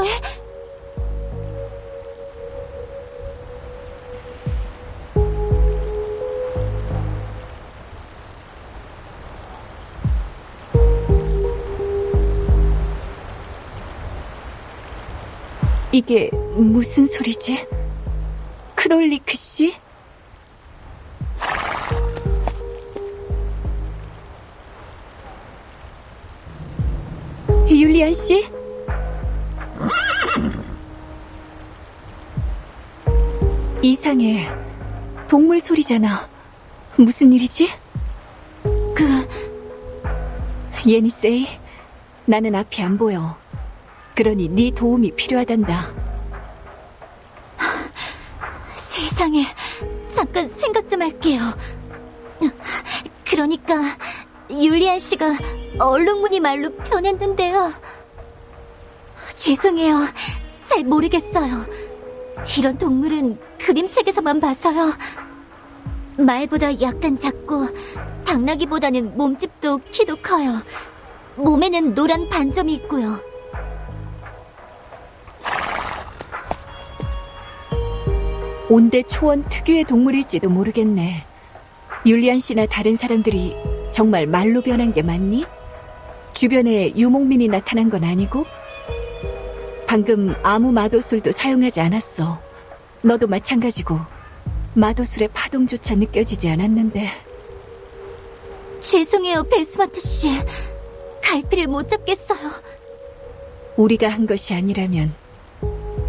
왜? 이게 무슨 소리지? 크롤리크 씨? 율리안 씨? 이상해. 동물 소리잖아. 무슨 일이지? 그 예니세이, 나는 앞이 안 보여. 그러니 네 도움이 필요하단다. 세상에 잠깐 생각 좀 할게요. 그러니까 율리안 씨가 얼룩무늬 말로 변했는데요. 죄송해요. 잘 모르겠어요. 이런 동물은 그림책에서만 봐서요. 말보다 약간 작고 당나귀보다는 몸집도 키도 커요. 몸에는 노란 반점이 있고요. 온대 초원 특유의 동물일지도 모르겠네. 율리안 씨나 다른 사람들이 정말 말로 변한 게 맞니? 주변에 유목민이 나타난 건 아니고? 방금 아무 마도술도 사용하지 않았어. 너도 마찬가지고 마도술의 파동조차 느껴지지 않았는데 죄송해요, 베스마트 씨. 갈피를 못 잡겠어요. 우리가 한 것이 아니라면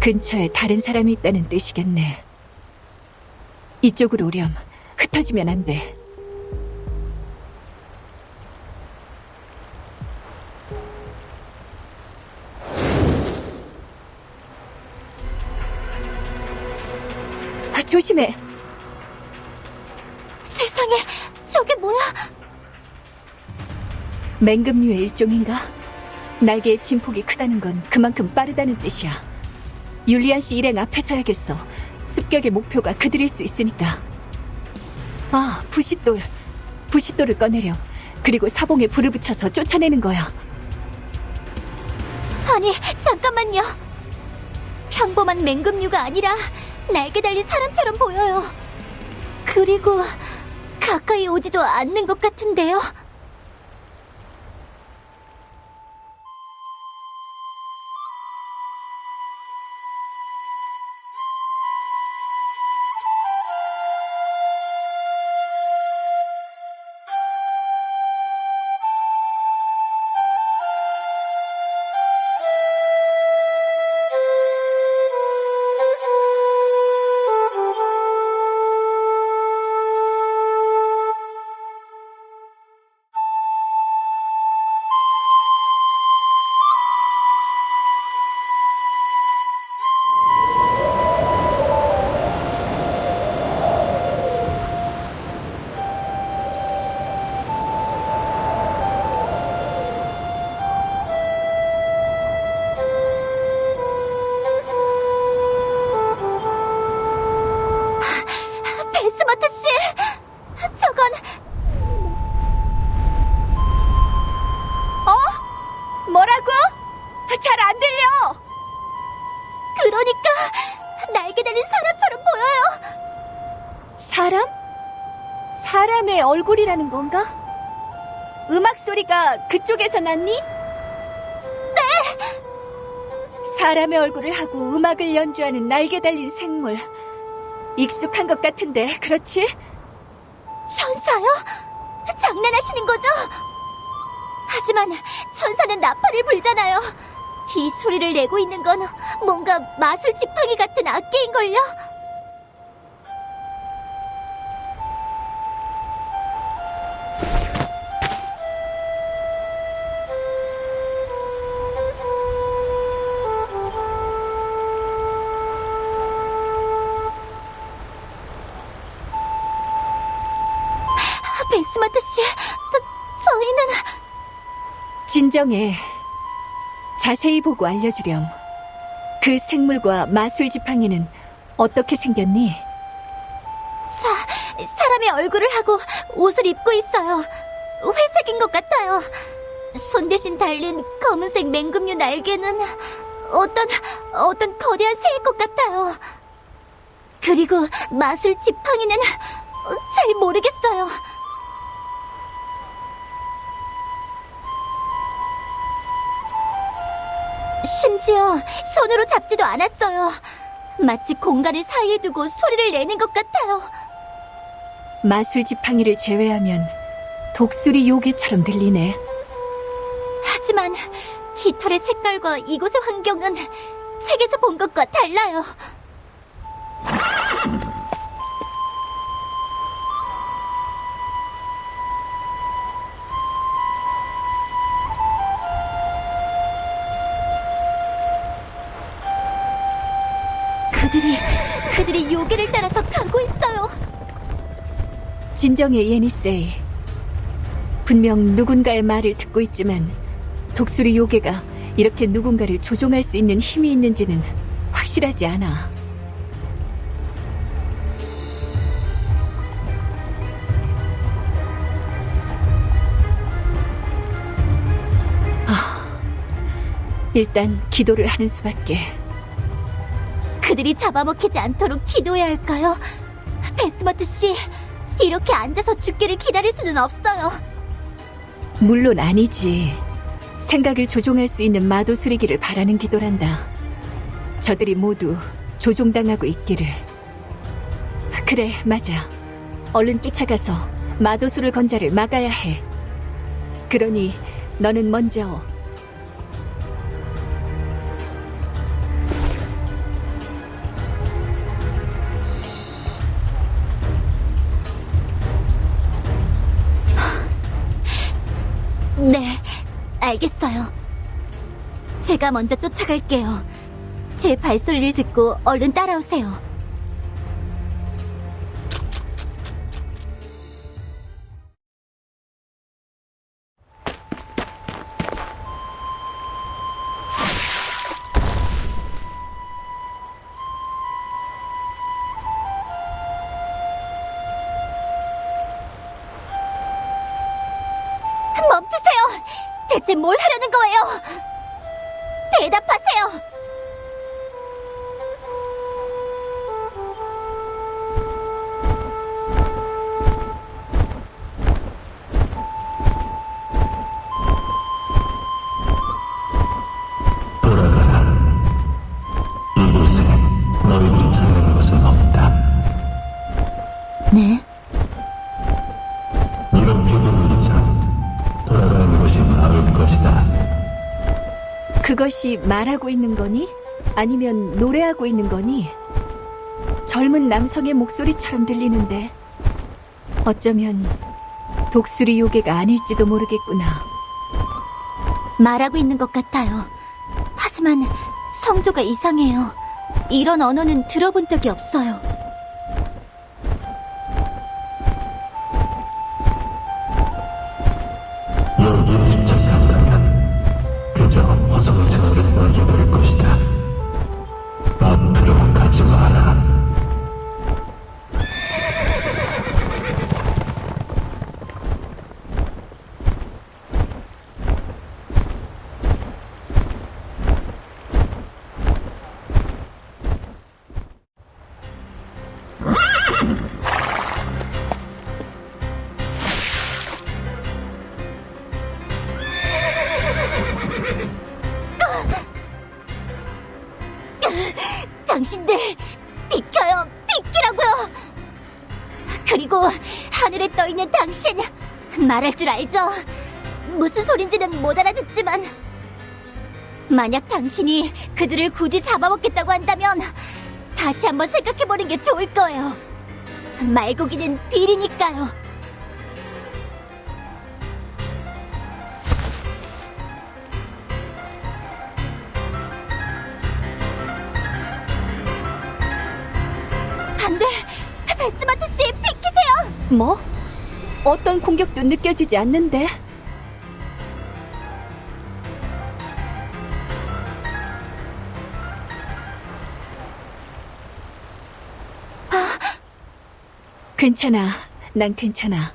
근처에 다른 사람이 있다는 뜻이겠네. 이쪽으로 오렴. 흩어지면 안 돼. 조심해. 세상에, 저게 뭐야? 맹금류의 일종인가? 날개의 진폭이 크다는 건 그만큼 빠르다는 뜻이야. 율리안 씨 일행 앞에 서야겠어. 습격의 목표가 그들일 수 있으니까. 아, 부싯돌. 부싯돌을 꺼내렴. 그리고 사봉에 불을 붙여서 쫓아내는 거야. 아니, 잠깐만요. 평범한 맹금류가 아니라 날개 달린 사람처럼 보여요. 그리고 가까이 오지도 않는 것 같은데요. 건가? 음악 소리가 그쪽에서 났니? 네! 사람의 얼굴을 하고 음악을 연주하는 날개 달린 생물. 익숙한 것 같은데, 그렇지? 천사요? 장난하시는 거죠? 하지만 천사는 나팔을 불잖아요. 이 소리를 내고 있는 건 뭔가 마술 지팡이 같은 악기인걸요? 진정해. 자세히 보고 알려주렴. 그 생물과 마술 지팡이는 어떻게 생겼니? 사, 사람의 얼굴을 하고 옷을 입고 있어요. 회색인 것 같아요. 손 대신 달린 검은색 맹금류 날개는 어떤, 어떤 거대한 새일 것 같아요. 그리고 마술 지팡이는 잘 모르겠어요. 심지어 손으로 잡지도 않았어요. 마치 공간을 사이에 두고 소리를 내는 것 같아요. 마술 지팡이를 제외하면 독수리 요괴처럼 들리네. 하지만 깃털의 색깔과 이곳의 환경은 책에서 본 것과 달라요. 그들이 그들이 요괴를 따라서 가고 있어요. 진정해, 예니세이. 분명 누군가의 말을 듣고 있지만 독수리 요괴가 이렇게 누군가를 조종할 수 있는 힘이 있는지는 확실하지 않아. 아, 일단 기도를 하는 수밖에. 그들이 잡아먹히지 않도록 기도해야 할까요? 베스머트 씨, 이렇게 앉아서 죽기를 기다릴 수는 없어요. 물론 아니지. 생각을 조종할 수 있는 마도수리기를 바라는 기도란다. 저들이 모두 조종당하고 있기를. 그래, 맞아. 얼른 쫓아가서 마도수를 건 자를 막아야 해. 그러니 너는 먼저 네, 알겠어요. 제가 먼저 쫓아갈게요. 제 발소리를 듣고 얼른 따라오세요. 대체 뭘 하려는 거예요? 대답하세요! 그것이 말하고 있는 거니? 아니면 노래하고 있는 거니? 젊은 남성의 목소리처럼 들리는데 어쩌면 독수리 요괴가 아닐지도 모르겠구나. 말하고 있는 것 같아요. 하지만 성조가 이상해요. 이런 언어는 들어본 적이 없어요. 비켜요, 비키라고요. 그리고 하늘에 떠 있는 당신 말할 줄 알죠? 무슨 소린지는 못 알아듣지만 만약 당신이 그들을 굳이 잡아먹겠다고 한다면 다시 한번 생각해보는 게 좋을 거예요. 말고기는 비리니까요. 뭐? 어떤 공격도 느껴지지 않는데? 괜찮아. 난 괜찮아.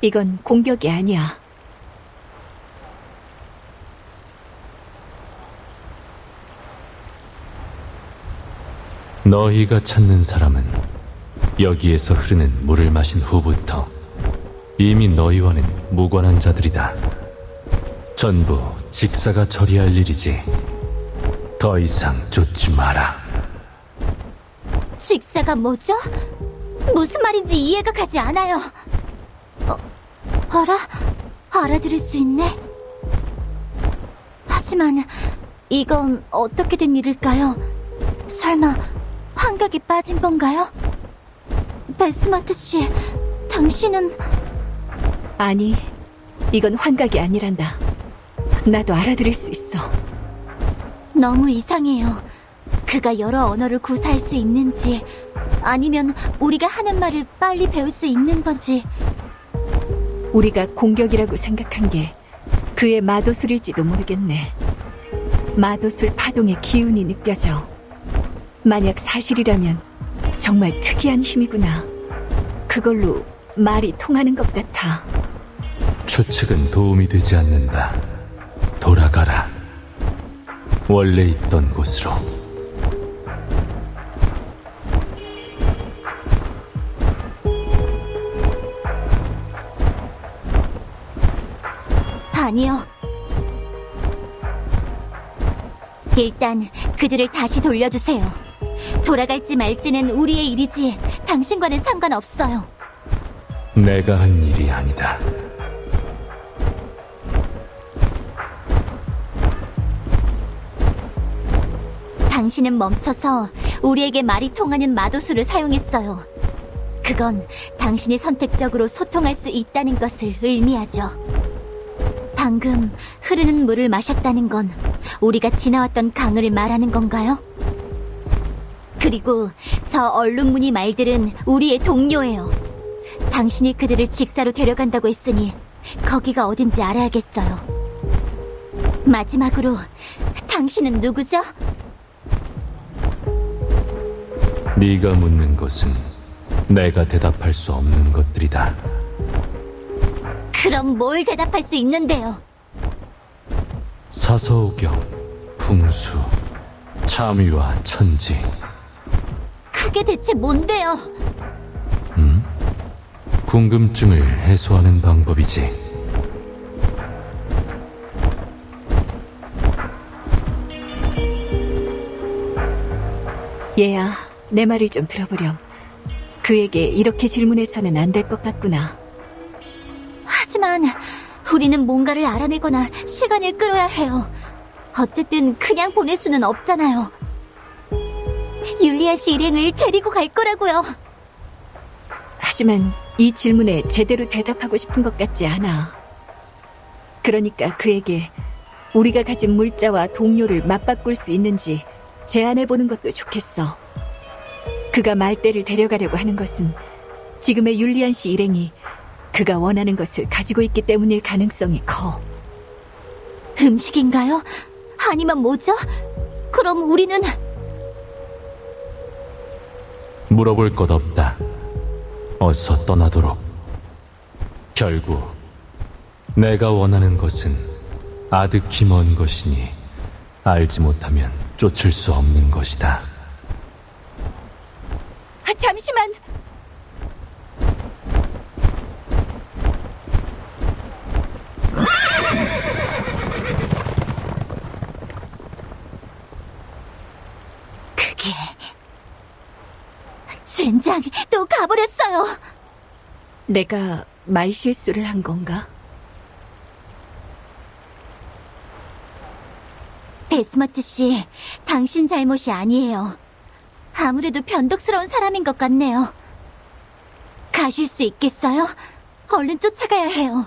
이건 공격이 아니야. 너희가 찾는 사람은 여기에서 흐르는 물을 마신 후부터 이미 너희와는 무관한 자들이다. 전부 직사가 처리할 일이지. 더 이상 쫓지 마라. 직사가 뭐죠? 무슨 말인지 이해가 가지 않아요. 어, 어라? 알아들을 수 있네. 하지만 이건 어떻게 된 일일까요? 설마 환각이 빠진 건가요? 베스마트 씨, 당신은 아니, 이건 환각이 아니란다. 나도 알아들을 수 있어. 너무 이상해요. 그가 여러 언어를 구사할 수 있는지, 아니면 우리가 하는 말을 빨리 배울 수 있는 건지, 우리가 공격이라고 생각한 게 그의 마도술일지도 모르겠네. 마도술 파동의 기운이 느껴져. 만약 사실이라면 정말 특이한 힘이구나. 그걸로 말이 통하는 것 같아. 추측은 도움이 되지 않는다. 돌아가라. 원래 있던 곳으로. 아니요. 일단 그들을 다시 돌려주세요. 돌아갈지 말지는 우리의 일이지 당신과는 상관없어요. 내가 한 일이 아니다. 당신은 멈춰서 우리에게 말이 통하는 마도수를 사용했어요. 그건 당신이 선택적으로 소통할 수 있다는 것을 의미하죠. 방금 흐르는 물을 마셨다는 건 우리가 지나왔던 강을 말하는 건가요? 그리고 저 얼룩무늬 말들은 우리의 동료예요. 당신이 그들을 직사로 데려간다고 했으니 거기가 어딘지 알아야겠어요. 마지막으로 당신은 누구죠? 네가 묻는 것은 내가 대답할 수 없는 것들이다. 그럼 뭘 대답할 수 있는데요? 사서우경, 풍수, 참위와 천지. 그게 대체 뭔데요? 궁금증을 해소하는 방법이지. 얘야, 내 말을 좀 들어보렴. 그에게 이렇게 질문해서는 안 될 것 같구나. 하지만 우리는 뭔가를 알아내거나 시간을 끌어야 해요. 어쨌든 그냥 보낼 수는 없잖아요. 율리아 씨 일행을 데리고 갈 거라고요. 하지만 이 질문에 제대로 대답하고 싶은 것 같지 않아. 그러니까 그에게 우리가 가진 물자와 동료를 맞바꿀 수 있는지 제안해보는 것도 좋겠어. 그가 말대를 데려가려고 하는 것은 지금의 율리안 씨 일행이 그가 원하는 것을 가지고 있기 때문일 가능성이 커. 음식인가요? 아니면 뭐죠? 그럼 우리는 물어볼 것 없다. 어서 떠나도록. 결국 내가 원하는 것은 아득히 먼 것이니 알지 못하면 쫓을 수 없는 것이다. 아, 잠시만! 그게 젠장 또 가버렸어요. 내가 말실수를 한 건가? 베스마트 씨, 당신 잘못이 아니에요. 아무래도 변덕스러운 사람인 것 같네요. 가실 수 있겠어요? 얼른 쫓아가야 해요.